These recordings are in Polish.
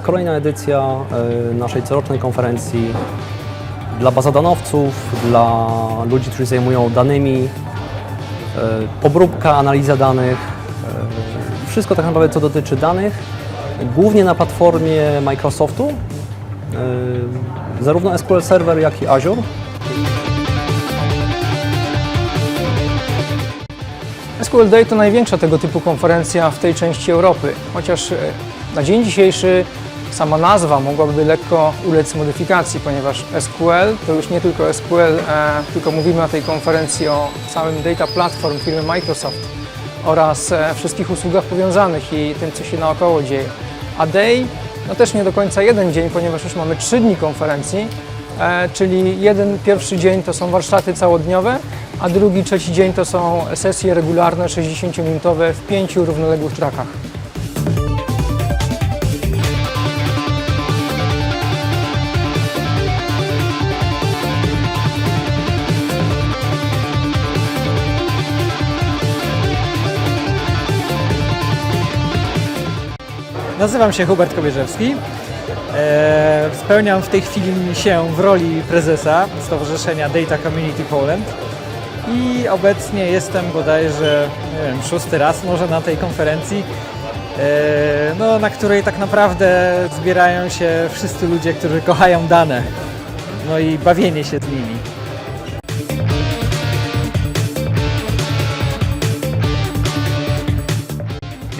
jest kolejna edycja e, naszej corocznej konferencji dla bazadanowców, dla ludzi, którzy zajmują danymi, e, obróbka, analiza danych, e, wszystko tak naprawdę co dotyczy danych, głównie na platformie Microsoftu, zarówno SQL Server, jak i Azure. SQL Day to największa tego typu konferencja w tej części Europy, chociaż na dzień dzisiejszy sama nazwa mogłaby lekko ulec modyfikacji, ponieważ SQL to już nie tylko SQL, e, tylko mówimy na tej konferencji o całym data platform firmy Microsoft oraz e, wszystkich usługach powiązanych i tym, co się naokoło dzieje. A Day no też nie do końca jeden dzień, ponieważ już mamy trzy dni konferencji, E, czyli jeden pierwszy dzień to są warsztaty całodniowe, a drugi, trzeci dzień to są sesje regularne 60-minutowe w pięciu równoległych trakach. Nazywam się Hubert Kobierzewski. E, spełniam w tej chwili się w roli prezesa Stowarzyszenia Data Community Poland i obecnie jestem bodajże nie wiem, szósty raz może na tej konferencji, e, no, na której tak naprawdę zbierają się wszyscy ludzie, którzy kochają dane, no i bawienie się z nimi.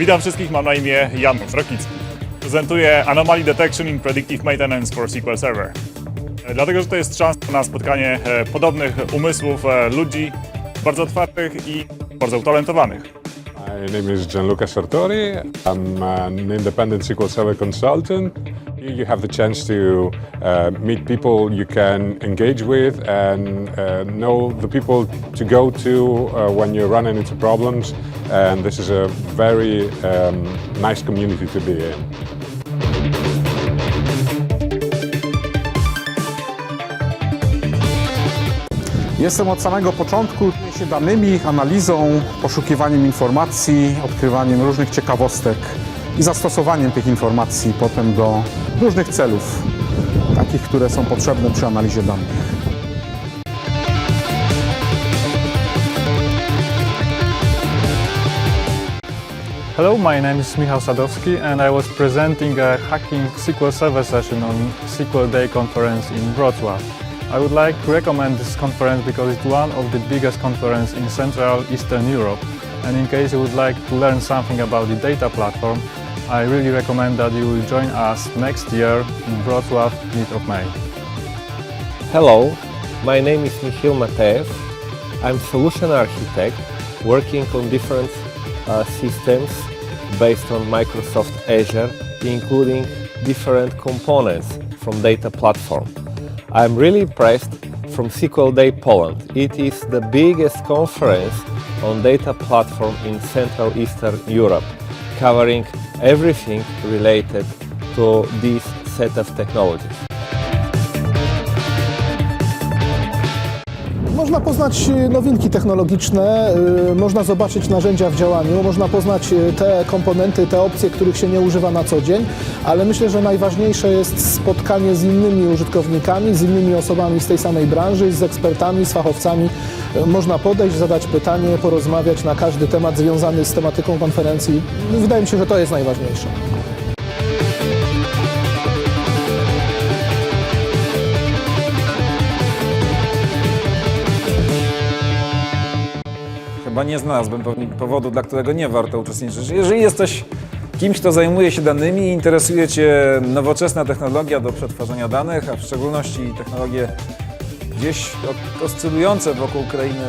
Witam wszystkich, mam na imię Janusz Rokicki. Prezentuję Anomaly Detection in Predictive Maintenance for SQL Server. E, Dlatego, że to jest szansa na spotkanie e, podobnych umysłów e, ludzi, bardzo otwartych i bardzo utalentowanych. My name is Gianluca Sartori. I'm an independent SQL Server consultant. You have the chance to uh, meet people you can engage with and uh, know the people to go to uh, when you're running into problems. And this is a very um, nice community to be in. Jestem od samego początku się danymi, analizą, poszukiwaniem informacji, odkrywaniem różnych ciekawostek i zastosowaniem tych informacji potem do różnych celów, takich, które są potrzebne przy analizie danych. Hello, my name is Michał Sadowski and I was presenting a hacking SQL Server session on SQL Day conference in Wrocław. I would like to recommend this conference because it's one of the biggest conference in Central Eastern Europe. And in case you would like to learn something about the data platform, I really recommend that you will join us next year in Wrocław, mid of May. Hello, my name is Michiel Mateev. I'm solution architect working on different uh, systems based on Microsoft Azure, including different components from data platform. I'm really impressed from SQL Day Poland. It is the biggest conference on data platform in Central Eastern Europe, covering everything related to this set of technologies. Można poznać y, nowinki technologiczne, y, można zobaczyć narzędzia w działaniu, można poznać y, te komponenty, te opcje, których się nie używa na co dzień, ale myślę, że najważniejsze jest spotkanie z innymi użytkownikami, z innymi osobami z tej samej branży, z ekspertami, z fachowcami. Można podejść, zadać pytanie, porozmawiać na każdy temat związany z tematyką konferencji. Wydaje mi się, że to jest najważniejsze. Chyba nie znalazłbym powodu, dla którego nie warto uczestniczyć. Jeżeli jesteś kimś, kto zajmuje się danymi, interesuje Cię nowoczesna technologia do przetwarzania danych, a w szczególności technologie gdzieś oscylujące wokół krainy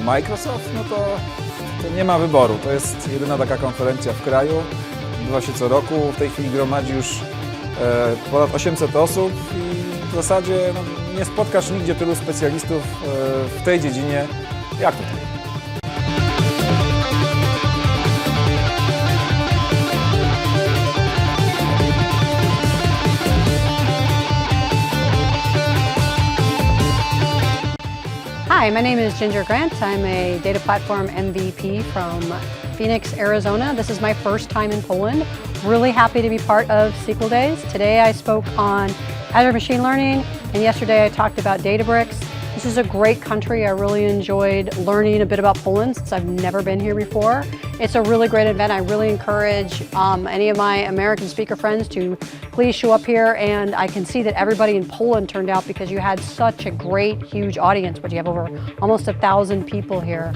e, Microsoft, no to, to nie ma wyboru. To jest jedyna taka konferencja w kraju. Odbywa się co roku. W tej chwili gromadzi już e, ponad 800 osób i w zasadzie no, nie spotkasz nigdzie tylu specjalistów e, w tej dziedzinie jak tutaj. Hi, my name is Ginger Grant. I'm a data platform MVP from Phoenix, Arizona. This is my first time in Poland. Really happy to be part of SQL Days. Today I spoke on Azure Machine Learning, and yesterday I talked about Databricks. This is a great country. I really enjoyed learning a bit about Poland since I've never been here before. It's a really great event. I really encourage um, any of my American speaker friends to please show up here. And I can see that everybody in Poland turned out because you had such a great, huge audience. But you have over almost a thousand people here.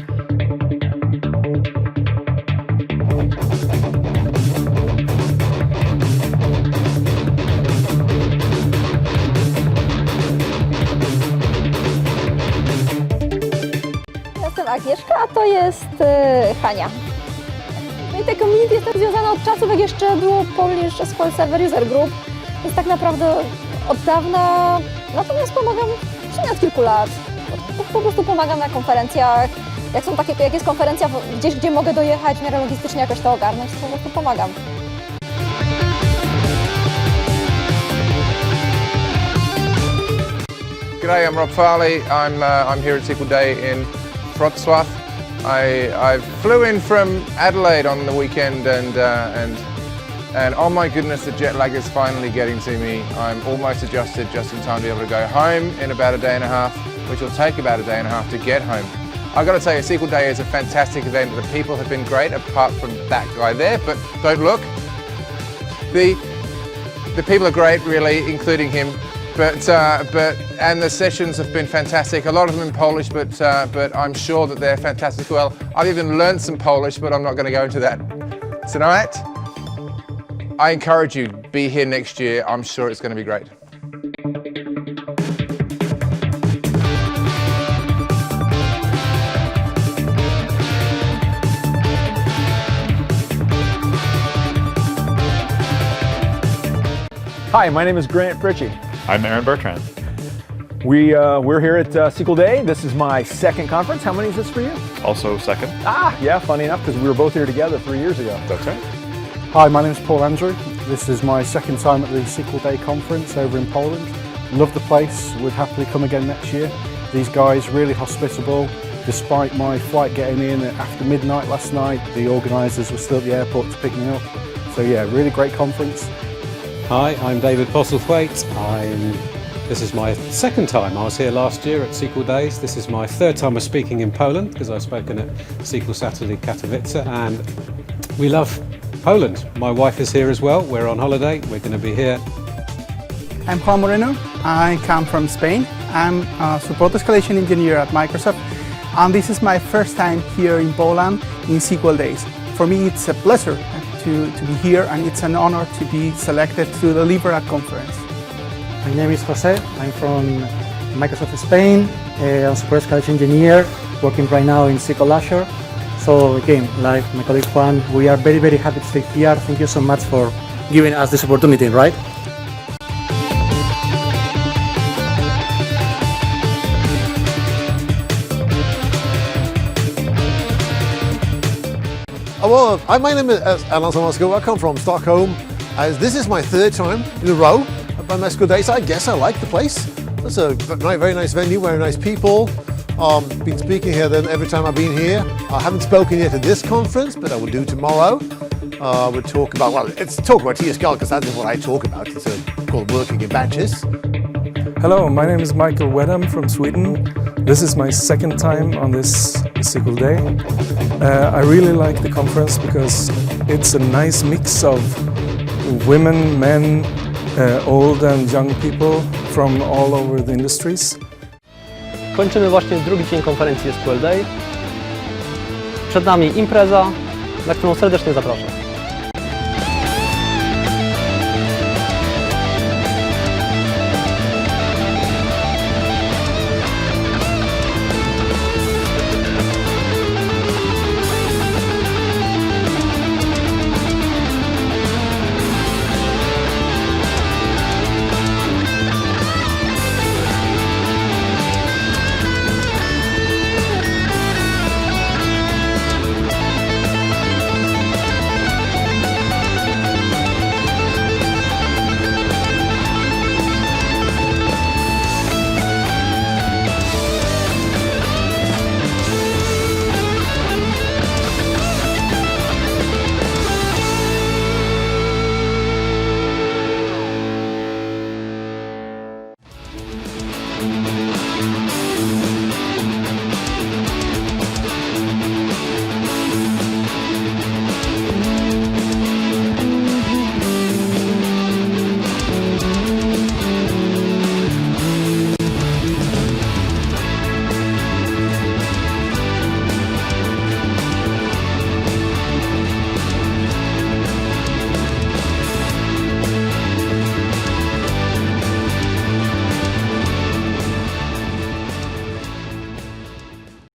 To jest e, Hania. No i te community jestem związana od czasów, jak jeszcze było Polish SQL Server User Group, więc tak naprawdę od dawna, natomiast pomagam w sumie od kilku lat. Po, prostu pomagam na konferencjach, jak są takie, jak jest konferencja gdzieś, gdzie mogę dojechać, w miarę logistycznie jakoś to ogarnąć, to po prostu pomagam. G'day, I'm Rob Farley. I'm, uh, I'm here at SQL Day in Wrocław. I, I flew in from Adelaide on the weekend and, uh, and, and oh my goodness, the jet lag is finally getting to me. I'm almost adjusted just in time to be able to go home in about a day and a half, which will take about a day and a half to get home. I've got to tell you, SQL Day is a fantastic event. The people have been great, apart from that guy there, but don't look. The, the people are great, really, including him. But uh, but and the sessions have been fantastic. A lot of them in Polish, but uh, but I'm sure that they're fantastic. as Well, I've even learned some Polish, but I'm not going to go into that tonight. I encourage you be here next year. I'm sure it's going to be great. Hi, my name is Grant Fritchie. I'm Aaron Bertrand. We, uh, we're here at uh, SQL Day. This is my second conference. How many is this for you? Also second. Ah, yeah, funny enough, because we were both here together three years ago. That's right. Hi, my name is Paul Andrew. This is my second time at the SQL Day conference over in Poland. Love the place, would happily come again next year. These guys really hospitable. Despite my flight getting in after midnight last night, the organisers were still at the airport to pick me up. So yeah, really great conference. Hi, I'm David Postlethwaite. I'm this is my second time. I was here last year at SQL Days. This is my third time of speaking in Poland because I've spoken at SQL Saturday Katowice and we love Poland. My wife is here as well. We're on holiday. We're going to be here I'm Juan Moreno. I come from Spain. I'm a support escalation engineer at Microsoft, and this is my first time here in Poland in SQL Days. For me, it's a pleasure to, to be here, and it's an honor to be selected to deliver a conference. My name is Jose. I'm from Microsoft Spain. Uh, I'm a support escalation engineer working right now in SQL Azure. So again, like my colleague Juan, we are very, very happy to stay here. Thank you so much for giving us this opportunity, right? Oh, well, hi, my name is Alan Tomasko. I come from Stockholm. This is my third time in a row at my Mesco Days. I guess I like the place. It's a very nice venue, very nice people. Um, been speaking here then every time I've been here. I haven't spoken yet at this conference, but I will do tomorrow. Uh, we'll talk about, well, it's talk about TSQL because that's what I talk about. It's uh, called working in batches. Hello, my name is Michael Wedham from Sweden. This is my second time on this SQL Day. Uh, I really like the conference because it's a nice mix of women, men, uh, old and young people from all over the industries. Kończymy właśnie drugi dzień konferencji SQL Day. Przed nami impreza, na którą serdecznie zapraszam.